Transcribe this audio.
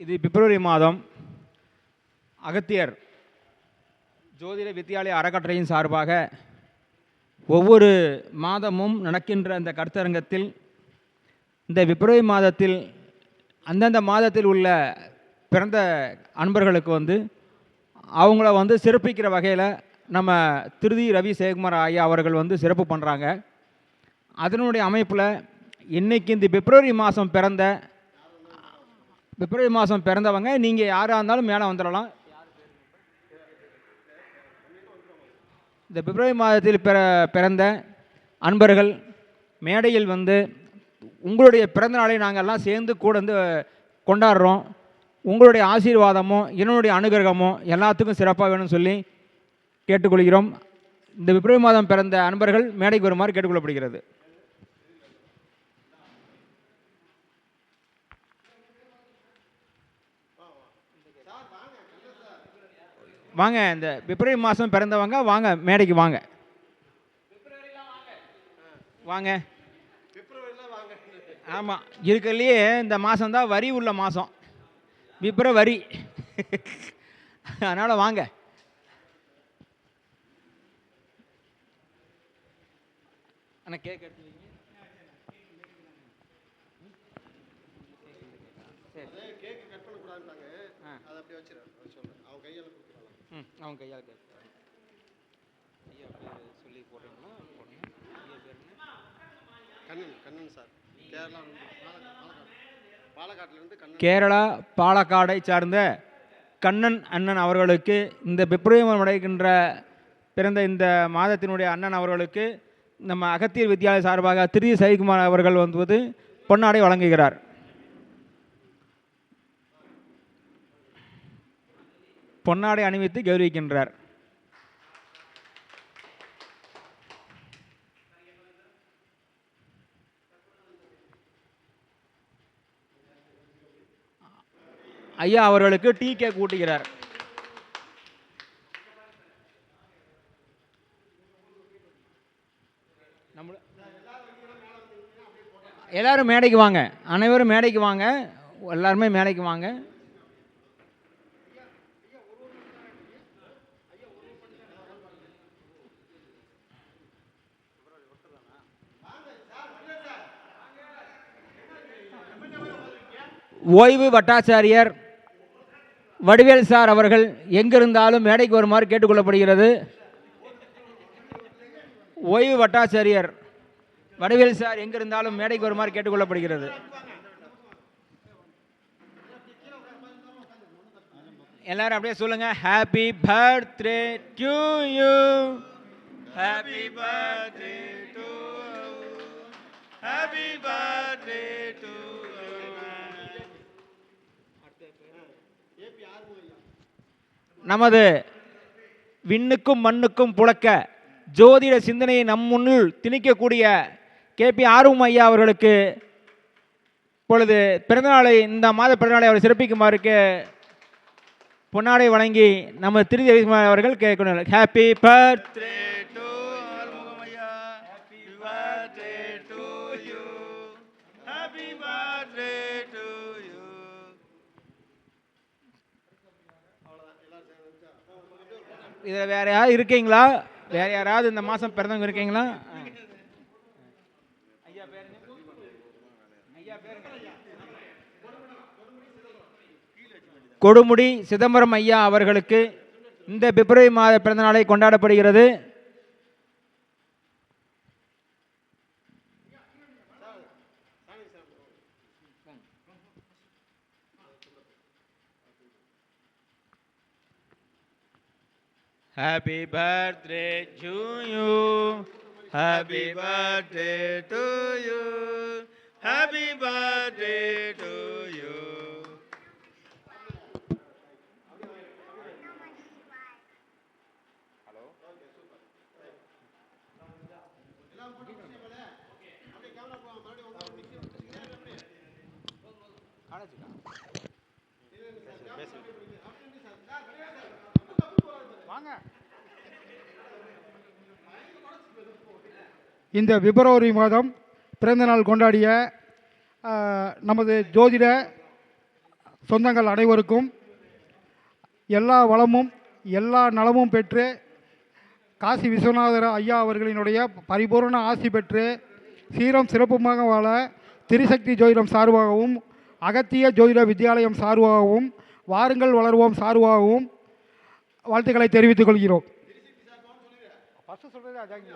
இது பிப்ரவரி மாதம் அகத்தியர் ஜோதிட வித்தியாலய அறக்கட்டளையின் சார்பாக ஒவ்வொரு மாதமும் நடக்கின்ற அந்த கருத்தரங்கத்தில் இந்த பிப்ரவரி மாதத்தில் அந்தந்த மாதத்தில் உள்ள பிறந்த அன்பர்களுக்கு வந்து அவங்கள வந்து சிறப்பிக்கிற வகையில் நம்ம திருதி ரவி சேகுமார் ஐயா அவர்கள் வந்து சிறப்பு பண்ணுறாங்க அதனுடைய அமைப்பில் இன்னைக்கு இந்த பிப்ரவரி மாதம் பிறந்த பிப்ரவரி மாதம் பிறந்தவங்க நீங்கள் யாராக இருந்தாலும் மேலே வந்துடலாம். இந்த பிப்ரவரி மாதத்தில் பிற பிறந்த அன்பர்கள் மேடையில் வந்து உங்களுடைய பிறந்த நாளை நாங்கள் எல்லாம் சேர்ந்து கூட வந்து கொண்டாடுறோம். உங்களுடைய ஆசீர்வாதமும் என்னுடைய அனுகிரகமும் எல்லாத்துக்கும் சிறப்பாக வேணும்னு சொல்லி கேட்டுக்கொள்கிறோம். இந்த பிப்ரவரி மாதம் பிறந்த அன்பர்கள் மேடைக்கு வருமாறு கேட்டுக்கொள்ளப்படுகிறது. வாங்க இந்த பிப்ரவரி மாதம் பிறந்தவங்க வாங்க மேடைக்கு வாங்க. வாங்க. ஆமாம் இருக்கிறதுலையே இந்த மாதம்தான் வரி உள்ள மாதம் பிப்ரவரி. அதனால் வாங்க. அண்ணா கேக் எடுத்து வைங்க. கேக்கு கட் பண்ணக்கூடாதுட்டாங்க ம் அவங்க கையால் கேட்க ஐயா பேர் சொல்லி போடுறீங்களா? போடுங்க ஐயா பேர் கண்ணன் கண்ணன் சார். கேரளா பாலக்காடு. பாலக்காட்டிலேருந்து கண்ணன். கேரளா பாலக்காடை சார்ந்த கண்ணன் அண்ணன் அவர்களுக்கு இந்த பிப்ரவரி மாதம் நடைகின்ற பிறந்த இந்த மாதத்தினுடைய அண்ணன் அவர்களுக்கு நம்ம அகத்தியர் வித்யாலய சார்பாக திரு சைகுமார் அவர்கள் வந்து பொன்னாடை வழங்குகிறார். பொன்னாடை அணிவித்து கௌரவிக்கின்றார். ஐயா அவர்களுக்கு டீ கேக் கூட்டுகிறார். எல்லாரும் மேடைக்கு வாங்க. அனைவரும் மேடைக்கு வாங்க. எல்லாருமே மேடைக்கு வாங்க. ஓய்வு வட்டாச்சாரியர் வடிவேல் சார் அவர்கள் எங்கிருந்தாலும் மேடைக்கு வருமாறு கேட்டுக்கொள்ளப்படுகிறது. ஓய்வு வட்டாச்சாரியர் வடிவேல் சார் எங்கிருந்தாலும் மேடைக்கு வருமாறு கேட்டுக்கொள்ளப்படுகிறது. எல்லாரும் அப்படியே சொல்லுங்க. Happy birthday to you happy birthday to happy birthday to நமது விண்ணுக்கும் மண்ணுக்கும் புழக்க ஜோதிட சிந்தனையை நம் முன்னில் திணிக்கக்கூடிய கேபி ஆர்வம் ஐயா அவர்களுக்கு இப்பொழுது பிறந்தநாளை இந்த மாத பிறந்தநாளை அவர் சிறப்பிக்குமாறுக்கு பொன்னாடை வழங்கி நம்ம திருதி அவர்கள் கேட்கணும். ஹாப்பி பர்த்டே இதில் வேறு யாராவது இருக்கீங்களா? வேற யாராவது இந்த மாதம் பிறந்தவங்க இருக்கீங்களா? கொடுமுடி சிதம்பரம் ஐயா அவர்களுக்கு இந்த பிப்ரவரி மாத பிறந்த நாளை கொண்டாடப்படுகிறது. Happy birthday to you. Happy birthday to you. Happy birthday to you. வாங்க. இந்த பிப்ரவரி மாதம் பிறந்தநாள் கொண்டாடிய நமது ஜோதிட சொந்தங்கள் அனைவருக்கும் எல்லா வளமும் எல்லா நலமும் பெற்று காசி விஸ்வநாதர் ஐயா அவர்களினுடைய பரிபூரண ஆசி பெற்று சீரம் சிறப்புமாக வாழ திரிசக்தி ஜோதிடம் சார்பாகவும் அகத்திய ஜோதிட வித்யாலயம் சார்பாகவும் வாருங்கள் வளர்வோம் சார்பாகவும் வாழ்த்துக்களை தெரிவித்துக் கொள்கிறோம். ஃபஸ்ட்டு சொல்கிறது அதாங்க